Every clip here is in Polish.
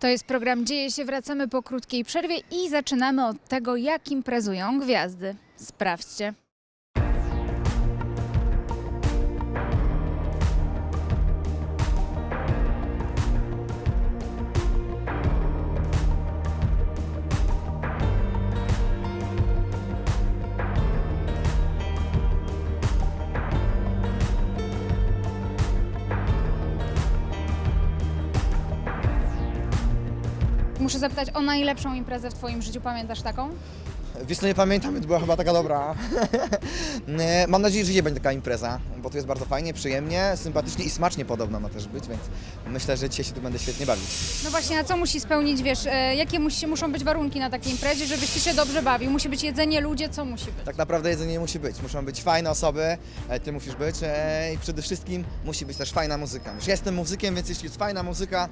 To jest program Dzieje się, wracamy po krótkiej przerwie i zaczynamy od tego, jak imprezują gwiazdy. Sprawdźcie. Muszę zapytać o najlepszą imprezę w Twoim życiu. Pamiętasz taką? Wiesz co, nie pamiętam, to była chyba taka dobra. Nie, Mam nadzieję, że dzisiaj będzie taka impreza, bo tu jest bardzo fajnie, przyjemnie, sympatycznie i smacznie podobno ma też być, więc myślę, że dzisiaj się tu będę świetnie bawić. No właśnie, a co musi spełnić, wiesz, e, jakie musi, muszą być warunki na takiej imprezie, żebyś Ty się dobrze bawił? Musi być jedzenie, ludzie, co musi być? Tak naprawdę jedzenie nie musi być, muszą być fajne osoby, e, ty musisz być e, i przede wszystkim musi być też fajna muzyka. Już jestem muzykiem, więc jeśli jest fajna muzyka,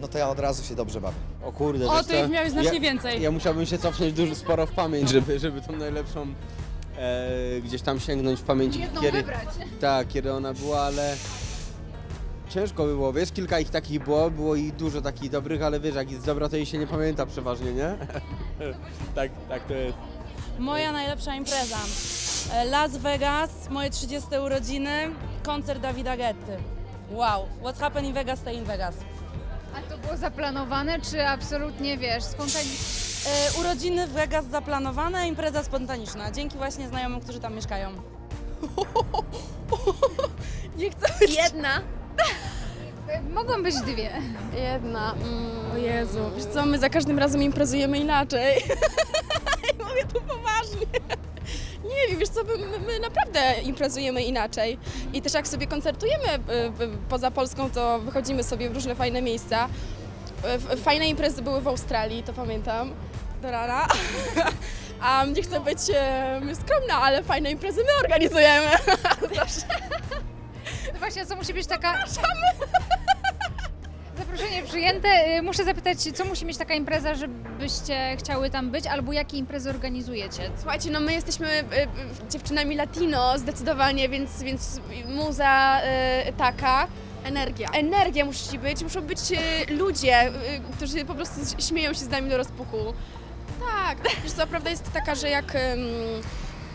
no to ja od razu się dobrze bawię. O kurde, O, to ich miałeś znacznie ja, więcej. Ja musiałbym się cofnąć dużo sporo w pamięć, żeby, żeby tą najlepszą e, gdzieś tam sięgnąć w pamięci. Jedną kiedy, wybrać. Tak, kiedy ona była, ale ciężko by było, wiesz, kilka ich takich było, było i dużo takich dobrych, ale wiesz, jak jest dobra, to jej się nie pamięta przeważnie, nie? tak, tak to jest. Moja najlepsza impreza. E, Las Vegas, moje 30 urodziny, koncert Dawida Getty. Wow, what happened in Vegas, stay in Vegas. A to było zaplanowane, czy absolutnie, wiesz, spontanicznie? E, urodziny w Vegas zaplanowane, impreza spontaniczna. Dzięki właśnie znajomym, którzy tam mieszkają. Nie chcę Jedna. Mogą być dwie. Jedna. Mm. O Jezu, wiesz co, my za każdym razem imprezujemy inaczej. I mówię tu poważnie. Nie wiem, wiesz co, my, my- naprawdę imprezujemy inaczej. I też jak sobie koncertujemy y, y, poza Polską, to wychodzimy sobie w różne fajne miejsca. Y, Fajne imprezy były w Australii, to pamiętam. Do rana. A nie chcę być e, skromna, ale fajne imprezy my organizujemy. No właśnie, co musi być taka... Zaproszenie przyjęte. E, Muszę zapytać, co musi mieć taka impreza, żebyście chciały tam być, albo jakie imprezy organizujecie? Słuchajcie, no my jesteśmy y, y, dziewczynami latino zdecydowanie, więc, więc muza y, taka. Energia. Energia musi być, muszą być y, ludzie, y, którzy po prostu śmieją się z nami do rozpuku. Tak, wiesz co, prawda jest taka, że jak ym,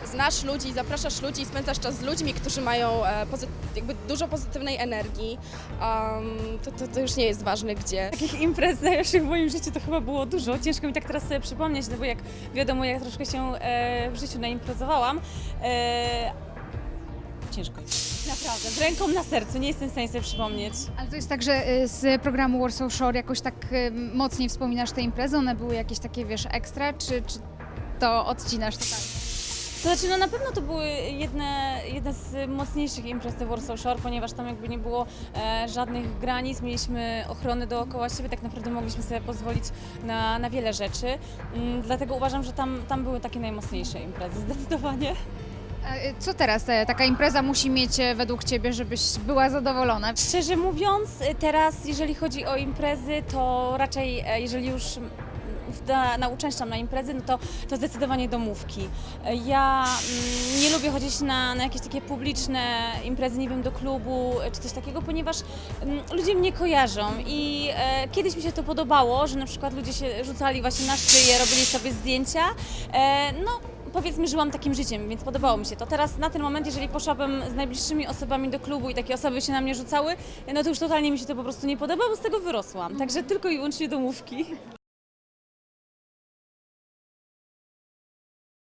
znasz ludzi, zapraszasz ludzi i spędzasz czas z ludźmi, którzy mają e, pozy- jakby dużo pozytywnej energii, um, to, to, to już nie jest ważne gdzie. Takich imprez najlepszych w moim życiu to chyba było dużo. Ciężko mi tak teraz sobie przypomnieć, no bo jak wiadomo, ja troszkę się e, w życiu naimprezowałam. E, ciężko. Naprawdę, z ręką na sercu, nie jestem w stanie sobie przypomnieć. Ale to jest tak, że e, z programu Warsaw Shore jakoś tak e, mocniej wspominasz te imprezy? One były jakieś takie, wiesz, ekstra, czy, czy to odcinasz totalnie? To znaczy, no na pewno to były jedne, jedne z mocniejszych imprez te Warsaw Shore, ponieważ tam jakby nie było e, żadnych granic, mieliśmy ochronę dookoła siebie, tak naprawdę mogliśmy sobie pozwolić na, na wiele rzeczy. Mm, dlatego uważam, że tam, tam były takie najmocniejsze imprezy, zdecydowanie. A, e, Co teraz e, taka impreza musi mieć e, według Ciebie, żebyś była zadowolona? Szczerze mówiąc, teraz jeżeli chodzi o imprezy, to raczej e, jeżeli już mm, na, uczęszczam na imprezy, no to, to zdecydowanie domówki. Ja mm, nie lubię chodzić na, na jakieś takie publiczne imprezy, nie wiem, do klubu czy coś takiego, ponieważ mm, ludzie mnie kojarzą i e, kiedyś mi się to podobało, że na przykład ludzie się rzucali właśnie na szyję, robili sobie zdjęcia. E, no, powiedzmy, żyłam takim życiem, więc podobało mi się to. Teraz na ten moment, jeżeli poszłabym z najbliższymi osobami do klubu i takie osoby się na mnie rzucały, no to już totalnie mi się to po prostu nie podoba, bo z tego wyrosłam. Także tylko i wyłącznie domówki.